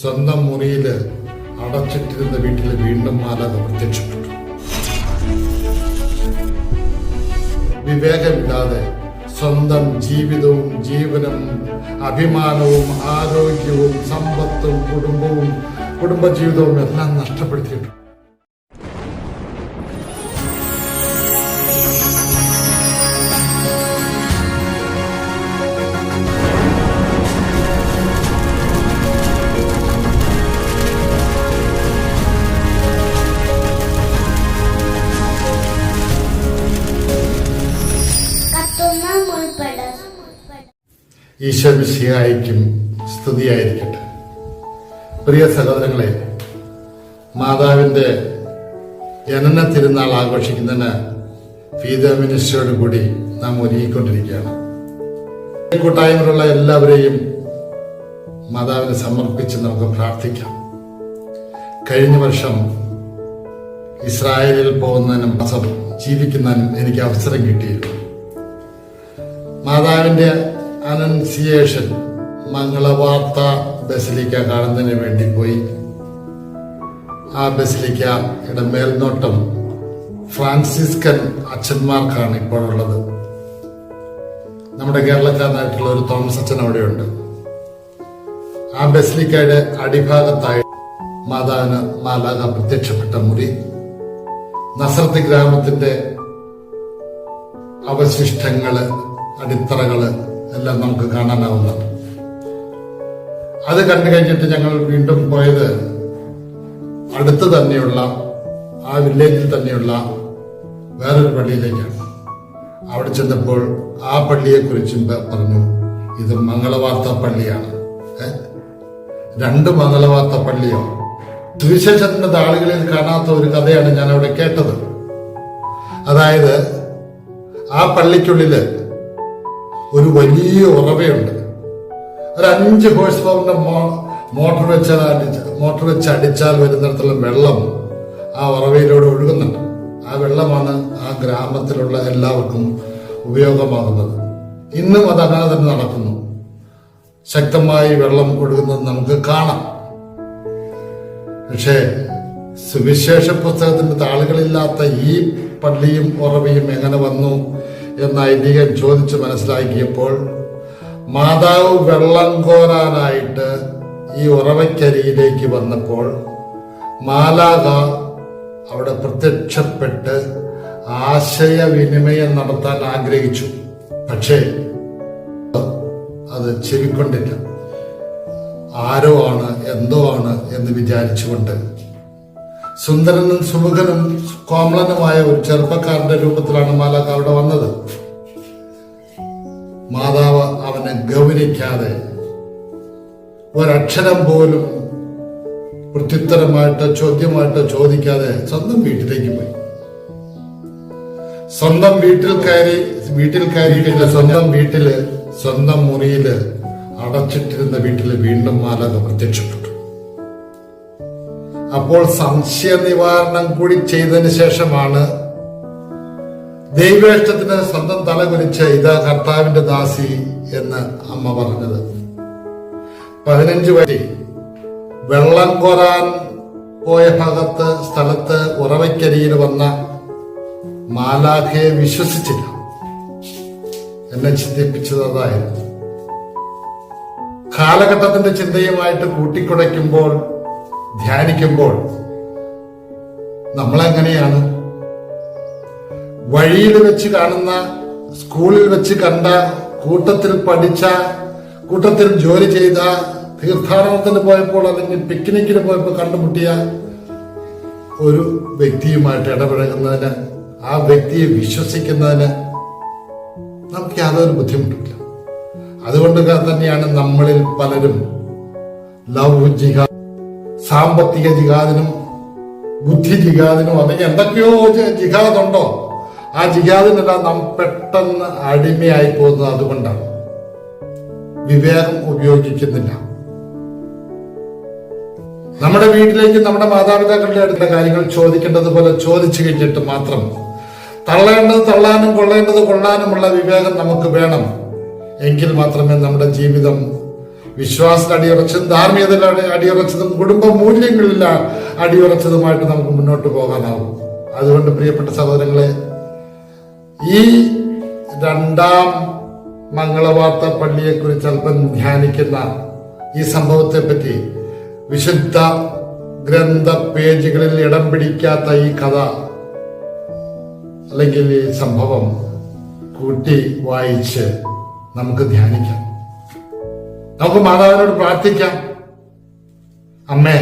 സ്വന്തം മുറിയിൽ അടച്ചിട്ടിരുന്ന വീട്ടിൽ വീണ്ടും മാലാഖ പ്രത്യക്ഷപ്പെട്ടു വിവേകമില്ലാതെ സ്വന്തം ജീവിതവും ജീവനും അഭിമാനവും ആരോഗ്യവും സമ്പത്തും കുടുംബവും കുടുംബജീവിതവും എല്ലാം നഷ്ടപ്പെടുത്തിയിട്ടു. ഈശ്വരശിയായിരിക്കും സ്തുതിയായിരിക്കട്ടെ. പ്രിയ സഹോദരങ്ങളെ മാതാവിന്റെ ജനന തിരുനാൾ ആഘോഷിക്കുന്നതിന് ഫീത മിനിസ്റ്ററോട് കൂടി നാം ഒരുങ്ങിക്കൊണ്ടിരിക്കുകയാണ്. കൂട്ടായ്മയിലുള്ള എല്ലാവരെയും മാതാവിനെ സമർപ്പിച്ച് നമുക്ക് പ്രാർത്ഥിക്കാം. കഴിഞ്ഞ വർഷം ഇസ്രായേലിൽ പോകുന്നതിനും ജീവിക്കുന്നതിനും എനിക്ക് അവസരം കിട്ടിയിരുന്നു. മാതാവിന്റെ അനൻസിയേഷൻ മംഗളവാർത്ത ബസിലിക്ക കാണുന്നതിന് വേണ്ടി പോയി. ആ ബസിലിക്കയുടെ മേൽനോട്ടം ഫ്രാൻസിസ്കൻ അച്ഛന്മാർക്കാണ് ഇപ്പോഴുള്ളത്. നമ്മുടെ കേരളക്കാരനായിട്ടുള്ള ഒരു തോമസ് അച്ഛൻ അവിടെയുണ്ട്. ആ ബസിലിക്കയുടെ അടിഭാഗത്തായി മാതാവിന് മാലാക പ്രത്യക്ഷപ്പെട്ട മുറി. നസർത്ത് ഗ്രാമത്തിന്റെ അവശിഷ്ടങ്ങൾ അടിത്തറകൾ എല്ലാം നമുക്ക് കാണാനാവുന്ന. അത് കണ്ടു കഴിഞ്ഞിട്ട് ഞങ്ങൾ വീണ്ടും പോയത് അടുത്ത് തന്നെയുള്ള ആ വില്ലേജിൽ തന്നെയുള്ള വേറൊരു പള്ളിയിലേക്കാണ്. അവിടെ ചെന്നപ്പോൾ ആ പള്ളിയെ കുറിച്ചും പറഞ്ഞു ഇത് മംഗളവാർത്ത പള്ളിയാണ്. രണ്ട് മംഗളവാർത്ത പള്ളിയോ? സുവിശേഷത്തിന്റെ താളുകളിൽ കാണാത്ത ഒരു കഥയാണ് ഞാൻ അവിടെ കേട്ടത്. അതായത് ആ പള്ളിക്കുള്ളിൽ ഒരു വലിയ ഉറവയുണ്ട്. ഒരു അഞ്ച് ഹോഴ്സ് പവറിന്റെ മോട്ടോർ വെച്ചാൽ മോട്ടർ വെച്ച് അടിച്ചാൽ വരുന്നിടത്തുള്ള വെള്ളം ആ ഉറവയിലൂടെ ഒഴുകുന്നുണ്ട്. ആ വെള്ളമാണ് ആ ഗ്രാമത്തിലുള്ള എല്ലാവർക്കും ഉപയോഗമാകുന്നത്. ഇന്നും അത് അങ്ങനെ തന്നെ നടക്കുന്നു. ശക്തമായി വെള്ളം ഒഴുകുന്നത് നമുക്ക് കാണാം. പക്ഷേ സുവിശേഷ പുസ്തകത്തിന്റെ താളുകളില്ലാത്ത ഈ പള്ളിയും ഉറവയും എങ്ങനെ വന്നു? എന്ന് ഐതിഹ്യം ചോദിച്ച് മനസ്സിലാക്കിയപ്പോൾ മാതാവ് വെള്ളം കോരാനായിട്ട് ഈ ഉറവയ്ക്കരിയിലേക്ക് വന്നപ്പോൾ മാലാക അവിടെ പ്രത്യക്ഷപ്പെട്ട് ആശയവിനിമയം നടത്താൻ ആഗ്രഹിച്ചു. പക്ഷേ അത് ചെവിക്കൊണ്ടില്ല. ആരോ ആണ് എന്തോ ആണ് എന്ന് വിചാരിച്ചുകൊണ്ട് സുന്ദരനും സുമുഖനും കോമളനുമായ ഒരു ചെറുപ്പക്കാരന്റെ രൂപത്തിലാണ് മാലാഖ അവിടെ വന്നത്. മാതാവ് അവനെ ഗൗനിക്കാതെ ഒരക്ഷരം പോലും പ്രത്യുത്തരമായിട്ടോ ചോദ്യമായിട്ടോ ചോദിക്കാതെ സ്വന്തം വീട്ടിലേക്ക് പോയി. സ്വന്തം വീട്ടിൽ കയറി വീട്ടിൽ കയറിയിട്ടില്ല സ്വന്തം വീട്ടിൽ സ്വന്തം മുറിയിൽ അടച്ചിട്ടിരുന്ന വീട്ടിൽ വീണ്ടും മാലാഖ പ്രത്യക്ഷപ്പെട്ടു. അപ്പോൾ സംശയ നിവാരണം കൂടി ചെയ്തതിന് ശേഷമാണ് ദൈവേഷ്ടത്തിന് സ്വന്തം തല കുലിച്ച് ഇതാ കർത്താവിന്റെ ദാസി എന്ന് അമ്മ പറഞ്ഞത്. പതിനഞ്ച് വരെ. വെള്ളം കോരാൻ പോയ ഭാഗത്ത് സ്ഥലത്ത് ഉറവയ്ക്കരിയിൽ വന്ന മാലാഖയെ വിശ്വസിച്ചില്ല. എന്നെ ചിന്തിപ്പിച്ചത് അതായിരുന്നു. കാലഘട്ടത്തിന്റെ ചിന്തയുമായിട്ട് കൂട്ടിക്കുടയ്ക്കുമ്പോൾ ധ്യാനിക്കുമ്പോൾ നമ്മളെങ്ങനെയാണ്? വഴിയിൽ വെച്ച് കാണുന്ന സ്കൂളിൽ വെച്ച് കണ്ട കൂട്ടത്തിൽ പഠിച്ച കൂട്ടത്തിൽ ജോലി ചെയ്ത തീർത്ഥാടനത്തിന് പോയപ്പോൾ അല്ലെങ്കിൽ പിക്നിക്കിന് പോയപ്പോൾ കണ്ടുമുട്ടിയ ഒരു വ്യക്തിയുമായിട്ട് ഇടപഴകുന്നതിന് ആ വ്യക്തിയെ വിശ്വസിക്കുന്നതിന് നമുക്ക് യാതൊരു ബുദ്ധിമുട്ടില്ല അതുകൊണ്ട് തന്നെയാണ് നമ്മളിൽ പലരും ലവ് ജിഹാദ് സാമ്പത്തിക ജിഹാദിനും ബുദ്ധി ജിഹാദിനും അല്ലെങ്കിൽ എന്തൊക്കെയോ ജിഹാദുണ്ടോ? ആ ജിഹാദിനെല്ലാം നാം പെട്ടെന്ന് അടിമയായി പോകുന്നത് അതുകൊണ്ടാണ്. വിവേകം ഉപയോഗിക്കുന്നില്ല. നമ്മുടെ വീട്ടിലേക്ക് നമ്മുടെ മാതാപിതാക്കളുടെ അടുത്ത കാര്യങ്ങൾ ചോദിക്കേണ്ടത് പോലെ ചോദിച്ചു കഴിഞ്ഞിട്ട് മാത്രം തള്ളേണ്ടത് തള്ളാനും കൊള്ളേണ്ടത് കൊള്ളാനുമുള്ള വിവേകം നമുക്ക് വേണം. എങ്കിൽ മാത്രമേ നമ്മുടെ ജീവിതം വിശ്വാസത്തിൽ അടിയുറച്ചതും ധാർമ്മികതയിൽ അടി- അടിയുറച്ചതും കുടുംബ മൂല്യങ്ങളിൽ അടിയുറച്ചതുമായിട്ട് നമുക്ക് മുന്നോട്ട് പോകാനാവും. അതുകൊണ്ട് പ്രിയപ്പെട്ട സഹോദരങ്ങളെ ഈ രണ്ടാം മംഗളവാർത്ത പള്ളിയെക്കുറിച്ച് അല്പം ധ്യാനിക്കുന്ന ഈ സംഭവത്തെ പറ്റി വിശുദ്ധ ഗ്രന്ഥ പേജുകളിൽ ഇടം പിടിക്കാത്ത ഈ കഥ അല്ലെങ്കിൽ ഈ സംഭവം കൂട്ടി വായിച്ച് നമുക്ക് ധ്യാനിക്കാം. നമുക്ക് മാതാവിനോട് പ്രാർത്ഥിക്കാം. അമ്മേ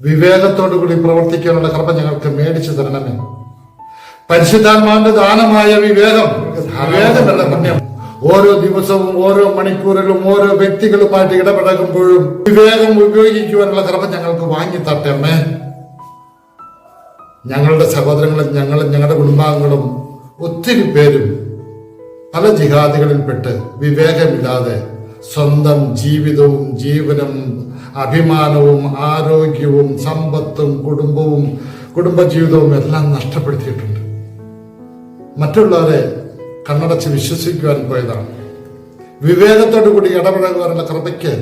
വിവേകത്തോടു കൂടി പ്രവർത്തിക്കാനുള്ള കൃപ ഞങ്ങൾക്ക് മേടിച്ചു തരണമേ. പരിശുദ്ധാത്മാവിന്റെ ദാനമായ വിവേകം ഓരോ ദിവസവും ഓരോ മണിക്കൂറിലും ഓരോ വ്യക്തികളുമായിട്ട് ഇടപഴകുമ്പോഴും വിവേകം ഉപയോഗിക്കുവാനുള്ള കൃപ ഞങ്ങൾക്ക് വാങ്ങി തട്ടമ്മേ ഞങ്ങളുടെ സഹോദരങ്ങളും ഞങ്ങളും ഞങ്ങളുടെ കുടുംബാംഗങ്ങളും ഒത്തിരി പേരും പല ജിഹാദികളിൽപ്പെട്ട് വിവേകമില്ലാതെ സ്വന്തം ജീവിതവും ജീവനും അഭിമാനവും ആരോഗ്യവും സമ്പത്തും കുടുംബവും കുടുംബജീവിതവും എല്ലാം നഷ്ടപ്പെടുത്തിയിട്ടുണ്ട്. മറ്റുള്ളവരെ കണ്ണടച്ച് വിശ്വസിക്കുവാൻ പോയതാണ്. വിവേകത്തോടു കൂടി ഇടപഴകുവാനുള്ള കൃപയ്ക്ക്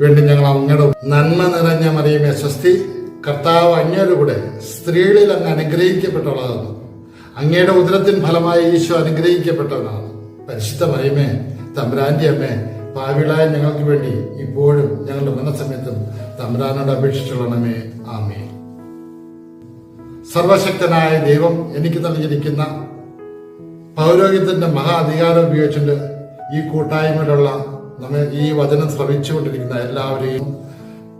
വേണ്ടി ഞങ്ങൾ അങ്ങയുടെ നന്മ നിറഞ്ഞ മറിയുമേ സ്വസ്തി കർത്താവ് അങ്ങയോടുകൂടെ സ്ത്രീകളിൽ അങ്ങ് അനുഗ്രഹിക്കപ്പെട്ടവളാകുന്നു. അങ്ങയുടെ ഉദരത്തിൻ ഫലമായി ഈശോ അനുഗ്രഹിക്കപ്പെട്ടവനാണ് പരിശുദ്ധ മറിയമേ തമ്പുരാന്റെ അമ്മേ പാവിളായ ഞങ്ങൾക്ക് വേണ്ടി ഇപ്പോഴും ഞങ്ങളുടെ മനസ്സമയത്തും തമ്പുരാനോട് അപേക്ഷിച്ചുള്ളണമേ ആമേ സർവശക്തനായ ദൈവം എനിക്ക് നൽകിയിരിക്കുന്ന പൗരോഹിത്യത്തിന്റെ മഹാ അധികാരം ഉപയോഗിച്ചുകൊണ്ട് ഈ കൂട്ടായ്മയിലുള്ള നമ്മെ ഈ വചനം ശ്രവിച്ചുകൊണ്ടിരിക്കുന്ന എല്ലാവരെയും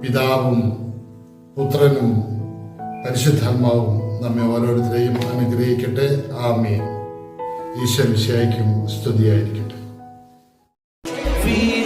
പിതാവും പുത്രനും പരിശുദ്ധാത്മാവും നമ്മെ ഓരോരുത്തരെയും അനുഗ്രഹിക്കട്ടെ. ആമേ ഈശ്വര വിഷയായിരിക്കും സ്തുതിയായിരിക്കട്ടെ feel